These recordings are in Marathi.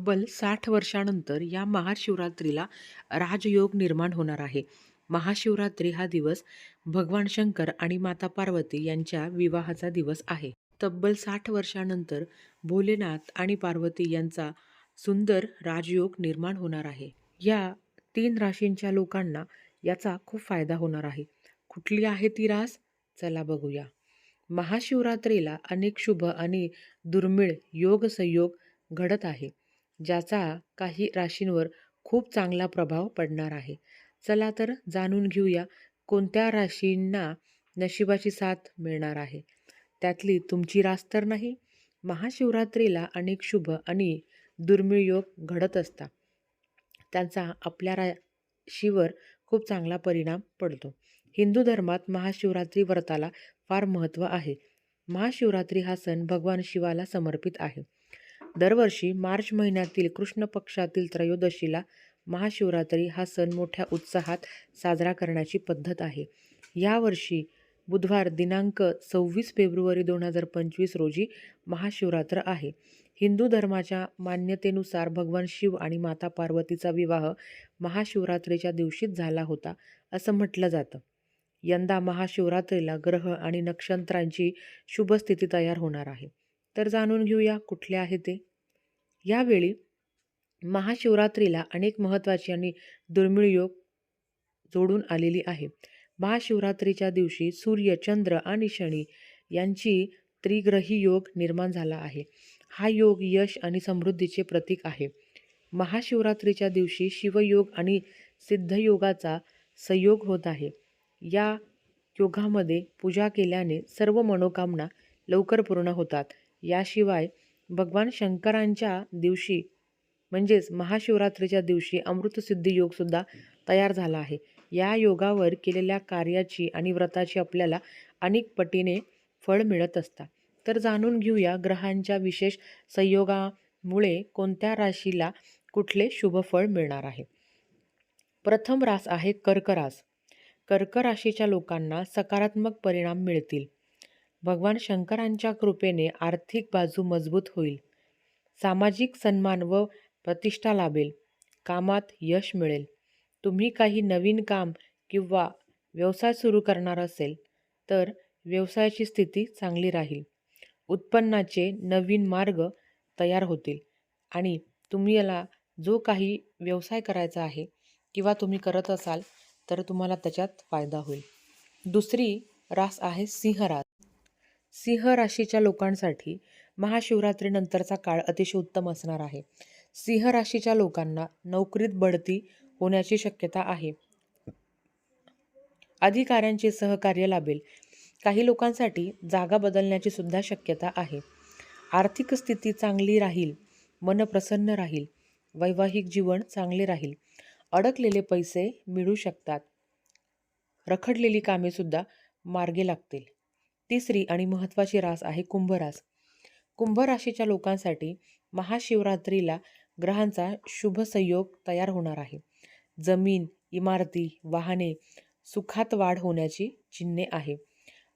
तब्बल साठ वर्षानंतर या महाशिवरात्रीला राजयोग निर्माण होणार आहे. महाशिवरात्री हा दिवस भगवान शंकर आणि माता पार्वती यांच्या विवाहाचा दिवस आहे. तब्बल साठ वर्षानंतर भोलेनाथ आणि पार्वती यांचा सुंदर राजयोग निर्माण होणार आहे. या तीन राशींच्या लोकांना याचा खूप फायदा होणार आहे. कुठली आहे ती रास? चला बघूया. महाशिवरात्रीला अनेक शुभ आणि दुर्मिळ योग संयोग घडत आहे. ज्याचा काही राशींवर खूप चांगला प्रभाव पडणार आहे. चला तर जाणून घेऊया कोणत्या राशींना नशिबाची साथ मिळणार आहे. त्यातली तुमची रास तर नाही? महाशिवरात्रीला अनेक शुभ आणि दुर्मिळ योग घडत असता त्यांचा आपल्या राशीवर खूप चांगला परिणाम पडतो. हिंदू धर्मात महाशिवरात्री व्रताला फार महत्त्व आहे. महाशिवरात्री हा सण भगवान शिवाला समर्पित आहे. दरवर्षी मार्च महिन्यातील कृष्ण पक्षातील त्रयोदशीला महाशिवरात्री हा सण मोठ्या उत्साहात साजरा करण्याची पद्धत आहे. यावर्षी बुधवार दिनांक सव्वीस फेब्रुवारी दोन हजार पंचवीस रोजी महाशिवरात्र आहे. हिंदू धर्माच्या मान्यतेनुसार भगवान शिव आणि माता पार्वतीचा विवाह महाशिवरात्रीच्या दिवशीच झाला होता असं म्हटलं जातं. यंदा महाशिवरात्रीला ग्रह आणि नक्षत्रांची शुभस्थिती तयार होणार आहे. तर जाणून घेऊया कुठले आहे ते. यावेळी महाशिवरात्रीला अनेक महत्त्वाची आणि दुर्मिळ योग जोडून आलेली आहे. महाशिवरात्रीच्या दिवशी सूर्य, चंद्र आणि शनी यांची त्रिग्रही योग निर्माण झाला आहे. हा योग यश आणि समृद्धीचे प्रतीक आहे. महाशिवरात्रीच्या दिवशी शिवयोग आणि सिद्धयोगाचा संयोग होत आहे. या योगामध्ये पूजा केल्याने सर्व मनोकामना लवकर पूर्ण होतात. याशिवाय भगवान शंकरांच्या दिवशी म्हणजेच महाशिवरात्रीच्या दिवशी अमृतसिद्धी योगसुद्धा तयार झाला आहे. या योगावर केलेल्या कार्याची आणि व्रताची आपल्याला अनेक पटीने फळ मिळत असतात. तर जाणून घेऊया ग्रहांच्या विशेष संयोगामुळे कोणत्या राशीला कुठले शुभफळ मिळणार आहे. प्रथम रास आहे कर्क रास. कर्क राशीच्या लोकांना सकारात्मक परिणाम मिळतील. भगवान शंकरांच्या कृपेने आर्थिक बाजू मजबूत होईल. सामाजिक सन्मान व प्रतिष्ठा लाभेल. कामात यश मिळेल. तुम्ही काही नवीन काम किंवा व्यवसाय सुरू करणार असेल तर व्यवसायाची स्थिती चांगली राहील. उत्पन्नाचे नवीन मार्ग तयार होतील आणि तुम्हाला जो काही व्यवसाय करायचा आहे किंवा तुम्ही करत असाल तर तुम्हाला त्याच्यात फायदा होईल. दुसरी रास आहे सिंहरास सिंह राशीच्या लोकांसाठी महाशिवरात्रीनंतरचा काळ अतिशय उत्तम असणार आहे. सिंह राशीच्या लोकांना नोकरीत बढती होण्याची शक्यता आहे. अधिकाऱ्यांचे सहकार्य लाभेल. काही लोकांसाठी जागा बदलण्याची सुद्धा शक्यता आहे. आर्थिक स्थिती चांगली राहील. मन प्रसन्न राहील. वैवाहिक जीवन चांगले राहील. अडकलेले पैसे मिळू शकतात. रखडलेली कामेसुद्धा मार्गे लागतील. तिसरी आणि महत्त्वाची रास आहे कुंभरास कुंभ राशीच्या लोकांसाठी महाशिवरात्रीला ग्रहांचा शुभ संयोग तयार होणार आहे. जमीन, इमारती, वाहने, सुखात वाढ होण्याची चिन्हे आहे.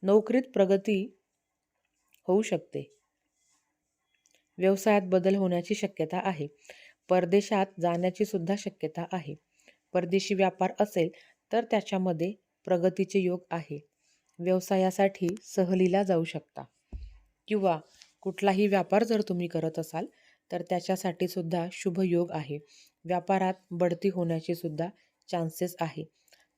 नोकरीत प्रगती होऊ शकते. व्यवसायात बदल होण्याची शक्यता आहे. परदेशात जाण्याची सुद्धा शक्यता आहे. परदेशी व्यापार असेल तर त्याच्यामध्ये प्रगतीचे योग आहे. व्यवसायासाठी सहलीला जाऊ शकता किंवा कुठलाही व्यापार जर तुम्ही करत असाल तर त्याच्यासाठी सुद्धा शुभ योग आहे. व्यापारात बढती होण्याची सुद्धा चान्सेस आहे.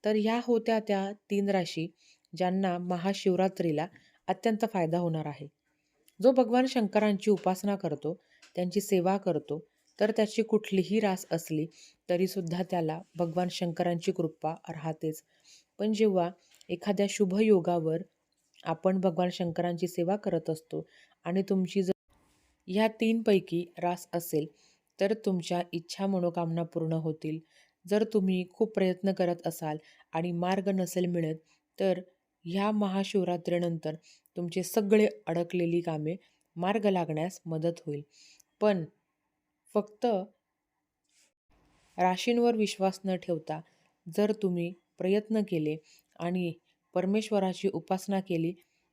तर ह्या होत्या त्या तीन राशी ज्यांना महाशिवरात्रीला अत्यंत फायदा होणार आहे. जो भगवान शंकरांची उपासना करतो, त्यांची सेवा करतो तर त्याची कुठलीही रास असली तरीसुद्धा त्याला भगवान शंकरांची कृपा राहतेच. पण जेव्हा एखाद्या शुभ योगावर आपण भगवान शंकरांची सेवा करत असतो आणि तुमची जर ह्या तीनपैकी रास असेल तर तुमच्या इच्छा मनोकामना पूर्ण होतील. जर तुम्ही खूप प्रयत्न करत असाल आणि मार्ग नसेल मिळत तर ह्या महाशिवरात्रीनंतर तुमचे सगळे अडकलेली कामे मार्ग लागण्यास मदत होईल. पण फक्त राशींवर विश्वास न ठेवता जर तुम्ही प्रयत्न केले आणि परमेश्वराची उपासना केली,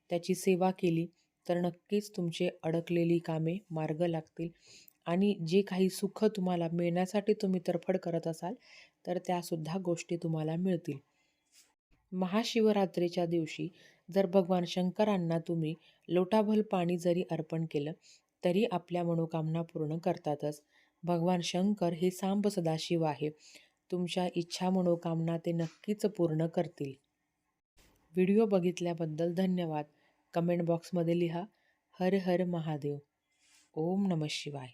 त्याची सेवा केली तर नक्कीच तुमचे अडकलेली कामे मार्ग लागतील. आणि जे काही सुख तुम्हाला मिळण्यासाठी तुम्ही तरफड करत असाल तर त्यासुद्धा गोष्टी तुम्हाला मिळतील. महाशिवरात्रीच्या दिवशी जर भगवान शंकरांना तुम्ही लोटाभल पाणी जरी अर्पण केलं तरी आपल्या मनोकामना पूर्ण करतातच. भगवान शंकर हे सांब सदाशिव आहे. तुमच्या इच्छा मनोकामना ते नक्कीच पूर्ण करतील. व्हिडिओ बघितल्याबद्दल धन्यवाद. कमेंट बॉक्समध्ये लिहा हर हर महादेव. ओम नम शिवाय.